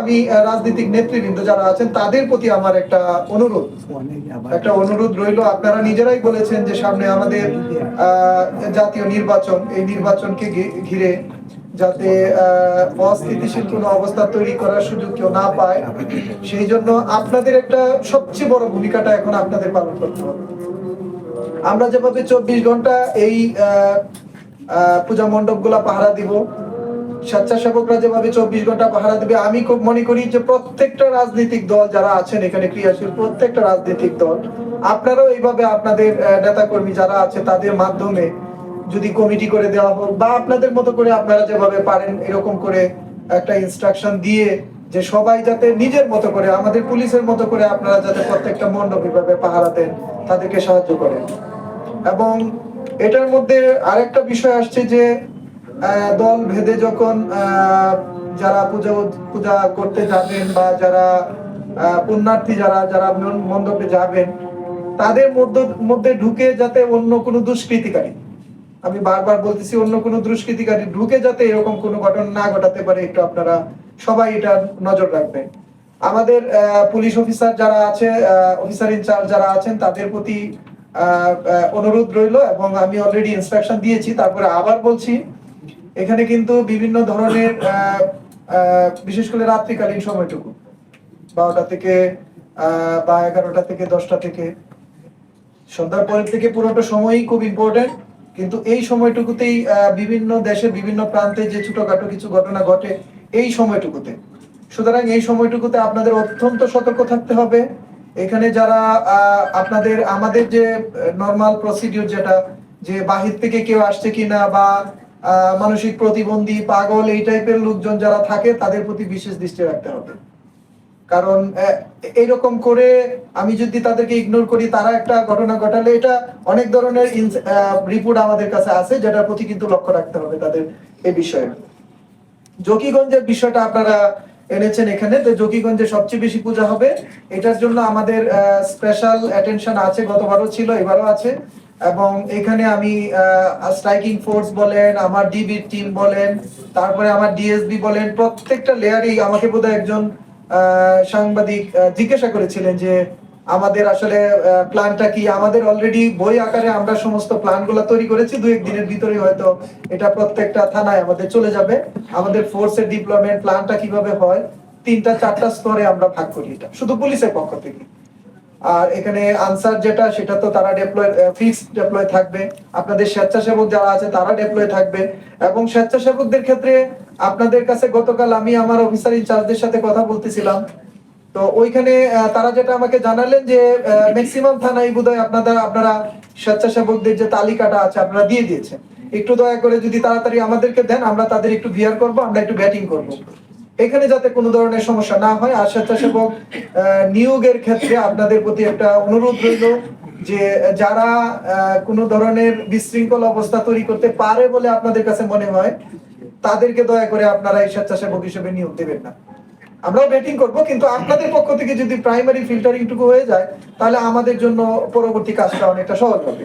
আমি রাজনৈতিক নেতৃবৃন্দ যারা আছেন, তাদের প্রতি আমার একটা অনুরোধ। একটা অনুরোধ রইল, আপনারা নিজেরাই বলেছেন যে সামনে আমাদের জাতীয় নির্বাচন, এই নির্বাচনকে ঘিরে যাতে অস্থিতিশীল কোনো অবস্থা তৈরি করার সুযোগ কেউ না পায়। সেই জন্য আপনাদের একটা সবচেয়ে বড় ভূমিকাটা এখন আপনাদের পালন করতে হবে। আমরা যেভাবে চব্বিশ ঘণ্টা এই পূজা মণ্ডপগুলা পাহারা দিব স্বেচ্ছাসেবকরা যেভাবে চব্বিশ ঘণ্টা পাহারা দিবে, আমি খুব মনে করি যে প্রত্যেকটা রাজনৈতিক দল যারা আছেন এখানে ক্রিয়াশীল, প্রত্যেকটা রাজনৈতিক দল, আপনারাও এইভাবে আপনাদের নেতা কর্মী যারা আছে তাদের মাধ্যমে যদি কমিটি করে দেওয়া হোক বা আপনাদের মতো করে আপনারা যেভাবে পারেন, এরকম করে একটা ইনস্ট্রাকশন দিয়ে যে সবাই যাতে নিজের মতো করে, আমাদের পুলিশের মতো করে আপনারা যাতে প্রত্যেকটা মণ্ডপ এভাবে পাহারা দেন, তাদেরকে সাহায্য করেন। এবং এটার মধ্যে আরেকটা বিষয় আসছে যে দল ভেদে যখন যারা পূজা পূজা করতে যাবেন বা যারা পুণ্যার্থী যারা যারা মণ্ডপে যাবেন, তাদের মধ্য- মধ্যে ঢুকে যাতে অন্য কোনো দুষ্কৃতিকারী, আমি বারবার বলতেছি অন্য কোনো দুষ্কৃতিকারী ঢুকে যাতে এরকম কোনো ঘটনা না ঘটাতে পারে, একটু আপনারা সবাই এটা নজর রাখবেন। আমাদের পুলিশ অফিসার যারা আছে অফিসার ইনচার্জ যারা আছেন, তাদের প্রতি অনুরোধ রইল এবং আমি অলরেডি ইনস্ট্রাকশন দিয়েছি, তারপরে আবার বলছি এখানে কিন্তু বিভিন্ন ধরনের বিশেষ করে রাত্রিকালীন সময়টুকু। বারোটা থেকে বা এগারোটা থেকে, দশটা থেকে। সন্ধ্যার পরের থেকে পুরোটা সময়ই খুব ইম্পর্টেন্ট কিন্তু এই সময়টুকুতেই বিভিন্ন দেশের বিভিন্ন প্রান্তে যে ছোটখাটো কিছু ঘটনা ঘটে, এই সময়টুকুতে। সুতরাং এই সময়টুকুতে আপনাদের অত্যন্ত সতর্ক থাকতে হবে। এখানে যারা আপনাদের, আমাদের যে নর্মাল প্রসিডিউর যেটা, যে বাহির থেকে কেউ আসছে কিনা বা মানসিক প্রতিবন্ধী, পাগল এই টাইপের লোকজন যারা থাকে, তাদের প্রতি বিশেষ দৃষ্টি রাখতে হবে। কারণ এইরকম করে আমি যদি তাদেরকে ইগনোর করি, তারা একটা ঘটনা ঘটালে এটা অনেক ধরনের রিপোর্ট আমাদের কাছে আছে, যেটার প্রতি কিন্তু লক্ষ্য রাখতে হবে তাদের এই বিষয়ে। জকিগঞ্জের বিষয়টা আপনারা এনেছেন এখানে তো জকিগঞ্জে সবচেয়ে বেশি পূজা হবে, এটার জন্য আমাদের স্পেশাল অ্যাটেনশন আছে, গতবারও ছিল, এবারও আছে। এবং এখানে আমি স্ট্রাইকিং ফোর্স বলেন, আমার ডিবি টিম বলেন, তারপরে আমার ডিএসবি বলেন, প্রত্যেকটা লেয়ারেই আমাকে বোধহয় একজন সাংবাদিক জিজ্ঞাসা করেছিলেন যে আমাদের আসলে প্ল্যানটা কি? আমাদের অলরেডি বই আকারে আমরা সমস্ত প্ল্যানগুলো তৈরি করেছি দু দিনের ভিতরে হয়তো এটা প্রত্যেকটা থানায় আমাদের চলে যাবে। আমাদের ফোর্সের ডিপ্লয়মেন্ট প্ল্যানটা কীভাবে হয়? তিনটা, চারটা স্তরে আমরা ভাগ করি এটা, শুধু পুলিশের পক্ষ থেকে। আর এখানে আনসার যেটা, সেটা তো তারা ডেপ্লয় ফিক্সড ডেপ্লয় থাকবে। আপনাদের স্বেচ্ছাসেবক যারা আছে, তারা ডেপ্লয় থাকবে। এবং স্বেচ্ছাসেবকদের ক্ষেত্রে আপনাদের কাছে গতকাল আমি আমার অফিসার ইনচার্জদের সাথে কথা বলতেছিলাম। তো ওইখানে তারা যেটা আমাকে জানালেন যে ম্যাক্সিমাম থানায় বোধহয় আপনারা আপনারা স্বেচ্ছাসেবকদের যে তালিকাটা আছে, আপনারা দিয়ে দিয়েছেন। একটু দয়া করে যদি তাড়াতাড়ি আমাদেরকে দেন, আমরা তাদের একটু ভিয়ার করব, আমরা একটু ব্যাটিং করব। এখানে যাতে কোনো ধরনের সমস্যা না হয়, আর স্বেচ্ছাসেবক নিয়োগের ক্ষেত্রে আপনাদের প্রতি একটা অনুরোধ রইল যে যারা কোনো ধরনের বিশৃঙ্খল অবস্থা তৈরি করতে পারে বলে আপনাদের কাছে মনে হয়, তাদেরকে দয়া করে আপনারা এই স্বেচ্ছাসেবক হিসেবে নিয়োগ দেবেন না। আমরাও ব্যাটিং করব, কিন্তু আপনাদের পক্ষ থেকে যদি প্রাইমারি ফিল্টারিং টুকু হয়ে যায়, তাহলে আমাদের জন্য পরবর্তী কাজটা অনেকটা সহজ হবে।